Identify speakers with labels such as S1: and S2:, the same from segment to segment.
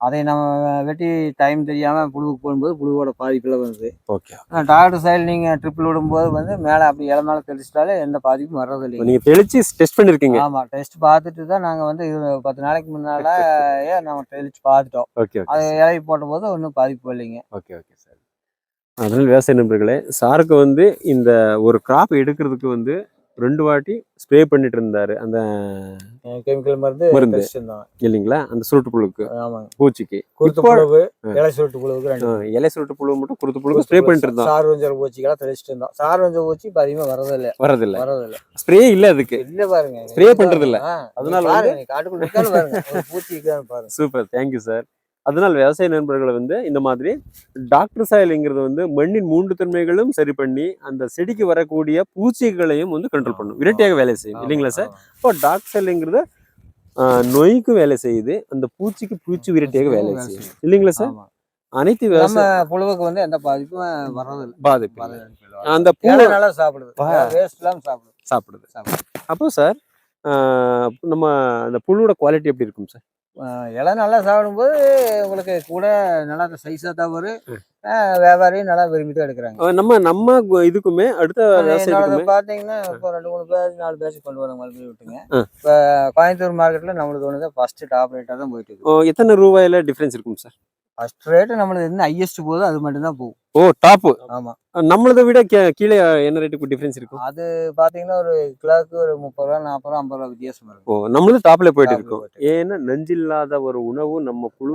S1: அதை நம்ம வெட்டி டைம் தெரியாம புழுவுக்கு போடும்போது புழுவோட பாதிப்புல வருது.
S2: ஓகே
S1: டாக்டர் சைடு நீங்க ட்ரிப்பிள் விடும்போது வந்து மேலே அப்படி இலை மேலே தெளிச்சிட்டாலே எந்த பாதிப்பும் வர்றது இல்லைங்க
S2: நீங்க தெளிச்சு டெஸ்ட் பண்ணிருக்கீங்க.
S1: ஆமா டெஸ்ட் பார்த்துட்டு தான் நாங்க வந்து பத்து நாளைக்கு முன்னால நம்ம தெளிச்சு பார்த்துட்டோம்.
S2: ஓகே
S1: அது இலை போடும்போது ஒன்றும் பாதிப்பு இல்லைங்க.
S2: ஓகே ஓகே சார் அதனால விவசாய நண்பர்களே சாருக்கு வந்து இந்த ஒரு கிராப் எடுக்கிறதுக்கு வந்து ரெண்டு வாட்டி ஸ்ப்ரே பண்ணிட்டு இருந்தாரு அந்த
S1: கெமிக்கல் மருந்து
S2: மருந்து. இல்லைங்களா? அந்த சுருட்டு புழுக்கு. பூச்சிக்கு.
S1: குருத்து புழுவு. இலை சுருட்டு புழுவுக்கு
S2: இலை சுருட்டு புழு மட்டும் குருத்து புழுக்கு ஸ்ப்ரே பண்ணிட்டு இருந்தோம்
S1: சார் வஞ்சல் பூச்சிக்கெல்லாம் தெளிச்சிட்டு இருந்தோம் சார் வஞ்சல் பூச்சி இப்போ அதிகமாக வரதில்லை.
S2: வரதில்ல.
S1: வரதில்லை.
S2: ஸ்ப்ரே இல்ல அதுக்கு.
S1: இல்ல பாருங்க.
S2: Spray பண்றது இல்ல. அதனால
S1: காட்டுக்குள்ள பாருங்க. பூச்சி பாருங்க.
S2: சூப்பர் தேங்க்யூ சார் அதனால் விவசாய நண்பர்களை வந்து இந்த மாதிரி டாக்டர் சாயல்ங்கிறது வந்து மண்ணின் மூன்று தன்மைகளும் சரி பண்ணி அந்த செடிக்கு வரக்கூடிய பூச்சிகளையும் வந்து கண்ட்ரோல் பண்ணும் இரட்டையாக வேலை செய்யும் இல்லைங்களா சார் இப்போ டாக்டர் சாயல்ங்கிறது நோய்க்கு வேலை செய்யுது அந்த பூச்சிக்கு பூச்சி விரட்டியாக வேலை செய்யும். இல்லைங்களா சார். அனைத்து விவசாய
S1: புழுவுக்கு வந்து எந்த பாதிப்பும் வரதில்லை
S2: பாதிப்பு. அந்த பூ
S1: நல்லா சாப்பிடுது
S2: பா.
S1: வேஸ்ட் இல்லாம சாப்பிடுது
S2: சாப்பிடுது. அப்போ சார் நம்ம அந்த புழுவோட குவாலிட்டி எப்படி இருக்கும் சார்
S1: இலை நல்லா சாப்பிடும்போது உங்களுக்கு கூட நல்லா சைஸா தான் வரும். வியாபாரியும் நல்லா விரும்பி தான் எடுக்கிறாங்க
S2: நம்ம நம்ம இதுக்குமே அடுத்த
S1: பாத்தீங்கன்னா இப்போ ரெண்டு மூணு பேர் நாலு பேர் கொண்டு வர மாதிரி விட்டுங்க. இப்போ கோயம்புத்தூர் மார்க்கெட்ல நம்மளுக்கு ஒன்று தான் ஃபர்ஸ்ட் டாப் ரேட்டாக தான் போயிட்டு இருக்கு.
S2: எத்தனை ரூபாயில டிஃபரன்ஸ் இருக்கும் சார்
S1: ஃபர்ஸ்ட் ரேட்டு நம்மளுக்கு என்ன ஹையஸ்ட் போகுதோ அது மட்டும் தான் போகும்.
S2: ஓ டாப்பு
S1: ஆமா.
S2: நம்மளதை விட கீழே என்ன ரேட்டுக்கு டிஃபரன்ஸ் இருக்கும்?
S1: அது பாத்தீங்கன்னா ஒரு கிலோக்கு ஒரு முப்பது ரூபா நாற்பது ரூபா ஐம்பது ரூபா வித்தியாசம் இருக்கும்.
S2: ஓ நம்மளது டாப்ல போயிட்டு இருக்கும். ஏன்னா நஞ்சில்லாத ஒரு உணவு நம்ம குழு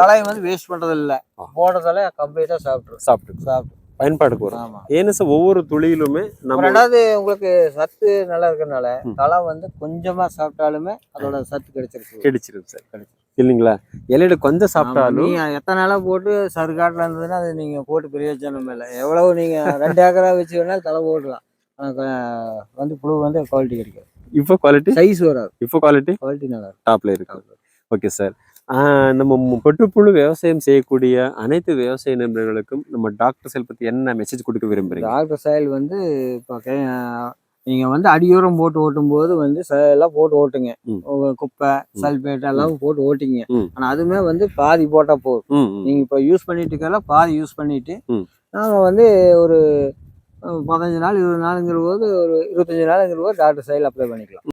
S1: தலையை வந்து வேஸ்ட் பண்றது இல்ல. போடுறதால கம்ப்ளீட்டா சாப்பிட்டுரும்.
S2: சாப்பிட்டு
S1: சாப்பிட்டு
S2: பயன்பாடுக்கு வரும். ஏன்னா சார் ஒவ்வொரு துளியிலுமே நம்ம
S1: ரெண்டாவது உங்களுக்கு சத்து நல்லா இருக்கறனால
S2: ம்.
S1: தலை வந்து கொஞ்சமா சாப்பிட்டாலுமே அதோட சத்து கிடைச்சிருக்கு
S2: கிடைச்சிரும் சார் இல்லைங்களா? இலையில கொஞ்சம் சாப்பிட்டாலும்
S1: நீங்க எத்தனை நாளா போட்டு சருகாட்டுல இருந்ததுன்னா அது நீங்க போட்டு பிரயோஜனம் இல்லை. எவ்வளவு நீங்க ரெண்டு ஏக்கரா வச்சு வேணாலும் தலை போடலாம் வந்து புழு வந்து குவாலிட்டி கிடைக்கும்
S2: இப்போ குவாலிட்டி
S1: சைஸ் வராது.
S2: இப்போ குவாலிட்டி
S1: குவாலிட்டி நல்லா
S2: டாப்ல இருக்கு. ஓகே சார் நம்ம பட்டுப்புழு விவசாயம் செய்யக்கூடிய அனைத்து விவசாய நண்பர்களுக்கும் நம்ம டாக்டர் செல் பத்தி என்ன மெசேஜ் கொடுக்க விரும்புறீங்க?
S1: டாக்டர் சாயல் வந்து இப்போ நீங்க வந்து அடியோரம் போட்டு ஓட்டும் போது வந்து ச- எல்லாம் போட்டு ஓட்டுங்க. குப்பை சல்பேட் எல்லாம் போட்டு ஓட்டிங்க
S2: ம்.
S1: ஆனா அதுமே வந்து பாதி போட்டா போதும்.
S2: ம், ம்.
S1: நீங்க இப்போ யூஸ் பண்ணிட்டு இருக்கல பாதி யூஸ் பண்ணிட்டு
S2: ம்.
S1: நாங்க வந்து ஒரு பதினஞ்சு நாள் இருபது நாளுங்கிற போது ஒரு இருபத்தஞ்சு நாளுங்கிற போது டாக்டர் சைடில் அப்ளை பண்ணிக்கலாம்.